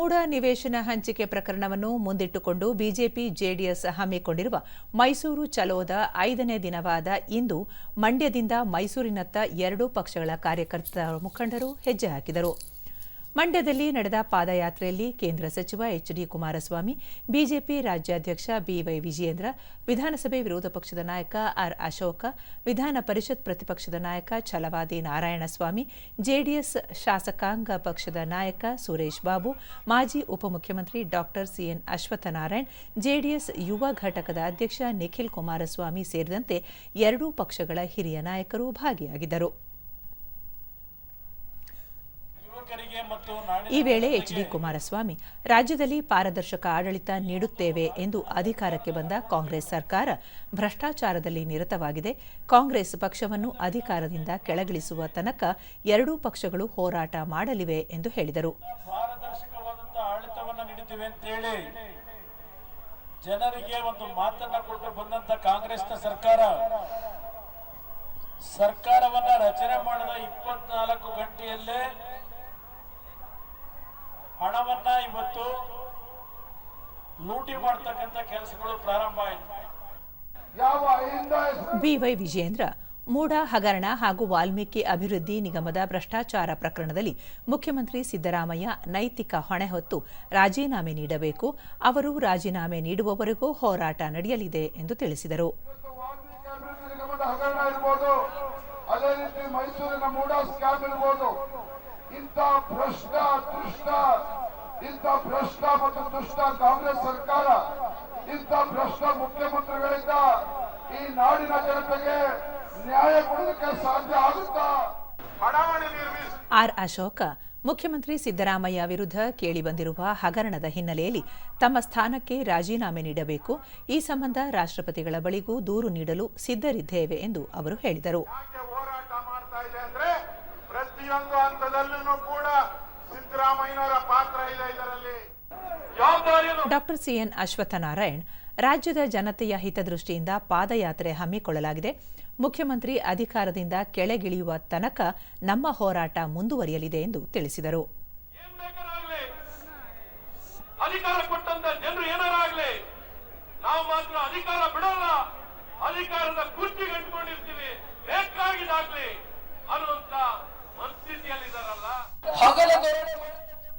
ಮೂಢ ನಿವೇಶನ ಹಂಚಿಕೆ ಪ್ರಕರಣವನ್ನು ಮುಂದಿಟ್ಟುಕೊಂಡು ಬಿಜೆಪಿ ಜೆಡಿಎಸ್ ಹಮ್ಮಿಕೊಂಡಿರುವ ಮೈಸೂರು ಚಲೋದ ಐದನೇ ದಿನವಾದ ಇಂದು ಮಂಡ್ಯದಿಂದ ಮೈಸೂರಿನತ್ತ ಎರಡೂ ಪಕ್ಷಗಳ ಕಾರ್ಯಕರ್ತರ ಮುಖಂಡರು ಹೆಜ್ಜೆ ಹಾಕಿದರು. ಮಂಡ್ಯದಲ್ಲಿ ನಡೆದ ಪಾದಯಾತ್ರೆಯಲ್ಲಿ ಕೇಂದ್ರ ಸಚಿವ ಎಚ್ ಡಿ ಕುಮಾರಸ್ವಾಮಿ, ಬಿಜೆಪಿ ರಾಜ್ಯಾಧ್ಯಕ್ಷ ಬಿವೈ ವಿಜಯೇಂದ್ರ, ವಿಧಾನಸಭೆ ವಿರೋಧ ಪಕ್ಷದ ನಾಯಕ ಆರ್ ಅಶೋಕ, ವಿಧಾನ ಪರಿಷತ್ ಪ್ರತಿಪಕ್ಷದ ನಾಯಕ ಛಲವಾದಿ ನಾರಾಯಣಸ್ವಾಮಿ, ಜೆಡಿಎಸ್ ಶಾಸಕಾಂಗ ಪಕ್ಷದ ನಾಯಕ ಸುರೇಶ್ ಬಾಬು, ಮಾಜಿ ಉಪಮುಖ್ಯಮಂತ್ರಿ ಡಾ ಸಿಎನ್ ಅಶ್ವತ್ಥನಾರಾಯಣ್, ಜೆಡಿಎಸ್ ಯುವ ಘಟಕದ ಅಧ್ಯಕ್ಷ ನಿಖಿಲ್ ಕುಮಾರಸ್ವಾಮಿ ಸೇರಿದಂತೆ ಎರಡೂ ಪಕ್ಷಗಳ ಹಿರಿಯ ನಾಯಕರು ಭಾಗಿಯಾಗಿದ್ದರು ಯುವಕರಿಗೆ ಮತ್ತು ನಾಡಿನ ಈ ವೇಳೆ ಎಚ್ ಡಿ ಕುಮಾರಸ್ವಾಮಿ ರಾಜ್ಯದಲ್ಲಿ ಪಾರದರ್ಶಕ ಆಡಳಿತ ನೀಡುತ್ತೇವೆ ಎಂದು ಅಧಿಕಾರಕ್ಕೆ ಬಂದ ಕಾಂಗ್ರೆಸ್ ಸರ್ಕಾರ ಭ್ರಷ್ಟಾಚಾರದಲ್ಲಿ ನಿರತವಾಗಿದೆ. ಕಾಂಗ್ರೆಸ್ ಪಕ್ಷವನ್ನು ಅಧಿಕಾರದಿಂದ ಕೆಳಗಿಳಿಸುವ ತನಕ ಎರಡೂ ಪಕ್ಷಗಳು ಹೋರಾಟ ಮಾಡಲಿವೆ ಎಂದು ಹೇಳಿದರು. ಜನರಿಗೆ ಒಂದು ಮಾತನ್ನ ಕೊಟ್ಟು ಬಂದಂತ ಕಾಂಗ್ರೆಸ್ನ ಸರ್ಕಾರ ಸರ್ಕಾರವನ್ನ ರಚನೆ ಮಾಡಿದ ಇಪ್ಪತ್ನಾಲ್ಕು ಗಂಟೆಯಲ್ಲೇ ಹಣವನ್ನ ಇವತ್ತು ಲೂಟಿ ಮಾಡ್ತಕ್ಕಂಥ ಕೆಲಸಗಳು ಪ್ರಾರಂಭ ಆಯಿತು. ಯಾವ ಅಹಿಂದ ಬಿವೈ ವಿಜೇಂದ್ರ ಮೂಡ ಹಗರಣ ಹಾಗೂ ವಾಲ್ಮೀಕಿ ಅಭಿವೃದ್ಧಿ ನಿಗಮದ ಭ್ರಷ್ಟಾಚಾರ ಪ್ರಕರಣದಲ್ಲಿ ಮುಖ್ಯಮಂತ್ರಿ ಸಿದ್ದರಾಮಯ್ಯ ನೈತಿಕ ಹೊಣೆ ಹೊತ್ತು ರಾಜೀನಾಮೆ ನೀಡಬೇಕು ಅವರು ರಾಜೀನಾಮೆ ನೀಡುವವರೆಗೂ ಹೋರಾಟ ನಡೆಯಲಿದೆ ಎಂದು ತಿಳಿಸಿದರು. ವಾಲ್ಮೀಕಿ ಅಭಿವೃದ್ಧಿ ನಿಗಮದ ಹಗರಣ ಇರ್ಬೋದು ಅದೇ ರೀತಿ ಮೈಸೂರಿನ ಮೂಡಾ ಸ್ಕ್ಯಾಮ್ ಇರ್ಬೋದು ಇಂಥ ಭ್ರಷ್ಟ ದುಷ್ಟ ಇಂಥ ಭ್ರಷ್ಟ ಮತ್ತು ದುಷ್ಟ ಕಾಂಗ್ರೆಸ್ ಸರ್ಕಾರ ಇಂಥ ಭ್ರಷ್ಟ ಮುಖ್ಯಮಂತ್ರಿಗಳಿಂದ ಈ ನಾಡಿನ ಜನತೆಗೆ ನ್ಯಾಯ ಕೊಡೋದಕ್ಕೆ ಸಾಧ್ಯ ಆಗುತ್ತಾ? ಆರ್ ಅಶೋಕ ಮುಖ್ಯಮಂತ್ರಿ ಸಿದ್ದರಾಮಯ್ಯ ವಿರುದ್ಧ ಕೇಳಿಬಂದಿರುವ ಹಗರಣದ ಹಿನ್ನೆಲೆಯಲ್ಲಿ ತಮ್ಮ ಸ್ಥಾನಕ್ಕೆ ರಾಜೀನಾಮೆ ನೀಡಬೇಕು ಈ ಸಂಬಂಧ ರಾಷ್ಟ್ರಪತಿಗಳ ಬಳಿಗೂ ದೂರು ನೀಡಲು ಸಿದ್ಧರಿದ್ದೇವೆ ಎಂದು ಅವರು ಹೇಳಿದರು ಯಾಕೆ ಹೋರಾಟ ಮಾಡ್ತಾ ಇದೆ ಅಂದ್ರೆ ಪ್ರತಿಯೊಂದು ಹಂತದಲ್ಲೂ ಕೂಡ ಸಿದ್ದರಾಮಯ್ಯನವರ ಪಾತ್ರ ಇದೆ ಇದರಲ್ಲಿ. ಡಾಕ್ಟರ್ ಸಿಎನ್ ಅಶ್ವತ್ಥನಾರಾಯಣ್ ರಾಜ್ಯದ ಜನತೆಯ ಹಿತದೃಷ್ಟಿಯಿಂದ ಪಾದಯಾತ್ರೆ ಹಮ್ಮಿಕೊಳ್ಳಲಾಗಿದೆ. ಮುಖ್ಯಮಂತ್ರಿ ಅಧಿಕಾರದಿಂದ ಕೆಳಗಿಳಿಯುವ ತನಕ ನಮ್ಮ ಹೋರಾಟ ಮುಂದುವರಿಯಲಿದೆ ಎಂದು ತಿಳಿಸಿದರು. ಅಧಿಕಾರ ಕೊಟ್ಟಂತ ಜನರು ಏನಾರಾಗ್ಲಿ? ನಾವು ಮಾತ್ರ ಅಧಿಕಾರ ಬಿಡಲ್ಲ. ಅಧಿಕಾರದ ಕುರ್ಚಿ ಗಂಟ್ಕೊಂಡಿರ್ತೀವಿ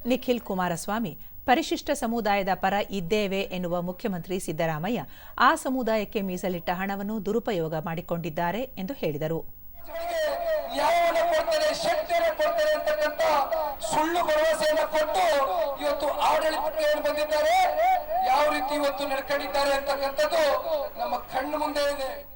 ನಿಖಿಲ್ ಕುಮಾರಸ್ವಾಮಿ, ಪರಿಶಿಷ್ಟ ಸಮುದಾಯದ ಪರ ಇದ್ದೇವೆ ಎನ್ನುವ ಮುಖ್ಯಮಂತ್ರಿ ಸಿದ್ದರಾಮಯ್ಯ ಆ ಸಮುದಾಯಕ್ಕೆ ಮೀಸಲಿಟ್ಟ ಹಣವನ್ನು ದುರುಪಯೋಗ ಮಾಡಿಕೊಂಡಿದ್ದಾರೆ ಎಂದು ಹೇಳಿದರು. ಸುಳ್ಳು ಭರವಸೆಯನ್ನು ಕೊಟ್ಟು ಇವತ್ತು ಆಡಳಿತಕ್ಕೆ ಏನು ಬಂದಿದ್ದಾರೆ. ಯಾವ ರೀತಿ ಇವತ್ತು ನಡ್ಕೊಂಡಿದ್ದಾರೆ ಅಂತಕ್ಕಂಥದ್ದು ನಮ್ಮ ಕಣ್ಣು ಮುಂದೆ ಇದೆ.